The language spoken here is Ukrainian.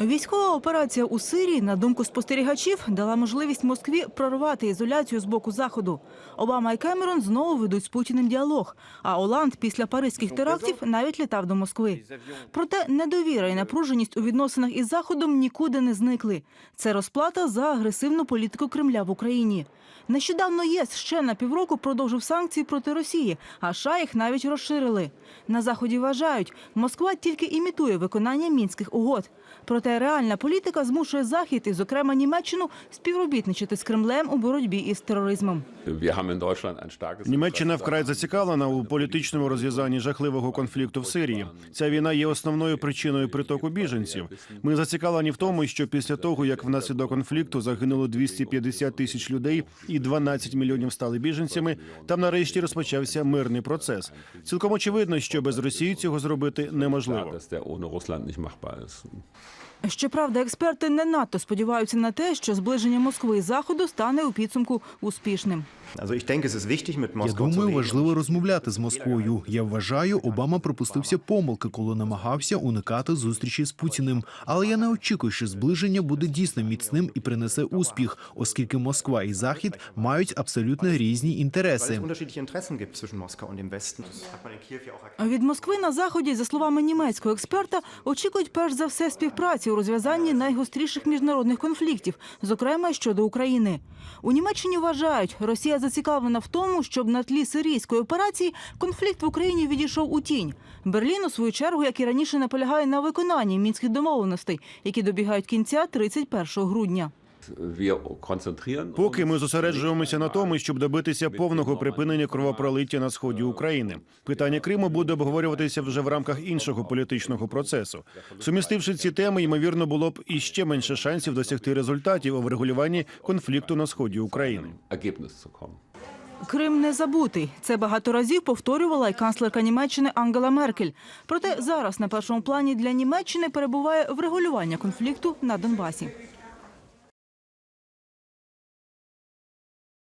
Військова операція у Сирії, на думку спостерігачів, дала можливість Москві прорвати ізоляцію з боку заходу. Обама і Кемерон знову ведуть з Путіним діалог. А Оланд після паризьких терактів навіть літав до Москви. Проте недовіра і напруженість у відносинах із заходом нікуди не зникли. Це розплата за агресивну політику Кремля в Україні. Нещодавно ЄС ще на півроку продовжив санкції проти Росії, а США їх навіть розширили. На заході вважають, Москва тільки імітує виконання мінських угод. Проте реальна політика змушує захід, і, зокрема Німеччину, співробітничати з Кремлем у боротьбі із тероризмом. Німеччина вкрай зацікавлена у політичному розв'язанні жахливого конфлікту в Сирії. Ця війна є основною причиною притоку біженців. Ми зацікавлені в тому, що після того, як внаслідок конфлікту загинуло 250 тисяч людей і 12 мільйонів стали біженцями, там нарешті розпочався мирний процес. Цілком очевидно, що без Росії цього зробити неможливо. Щоправда, експерти не надто сподіваються на те, що зближення Москви і Заходу стане у підсумку успішним. Я думаю, важливо розмовляти з Москвою. Я вважаю, Обама припустився помилки, коли намагався уникати зустрічі з Путіним. Але я не очікую, що зближення буде дійсно міцним і принесе успіх, оскільки Москва і Захід мають абсолютно різні інтереси. Від Москви на заході, за словами німецького експерта, очікують перш за все співпраці у розв'язанні найгостріших міжнародних конфліктів, зокрема щодо України. У Німеччині вважають, Росія зацікавлена в тому, щоб на тлі сирійської операції конфлікт в Україні відійшов у тінь. Берлін, у свою чергу, як і раніше, наполягає на виконанні мінських домовленостей, які добігають кінця 31 грудня. Wir Поки ми зосереджуємося на тому, щоб добитися повного припинення кровопролиття на сході України. Питання Криму буде обговорюватися вже в рамках іншого політичного процесу. Сумістивши ці теми, ймовірно, було б іще менше шансів досягти результатів у врегулюванні конфлікту на сході України. Крим не забутий. Це багато разів повторювала й канцлерка Німеччини Ангела Меркель. Проте зараз на першому плані для Німеччини перебуває врегулювання конфлікту на Донбасі.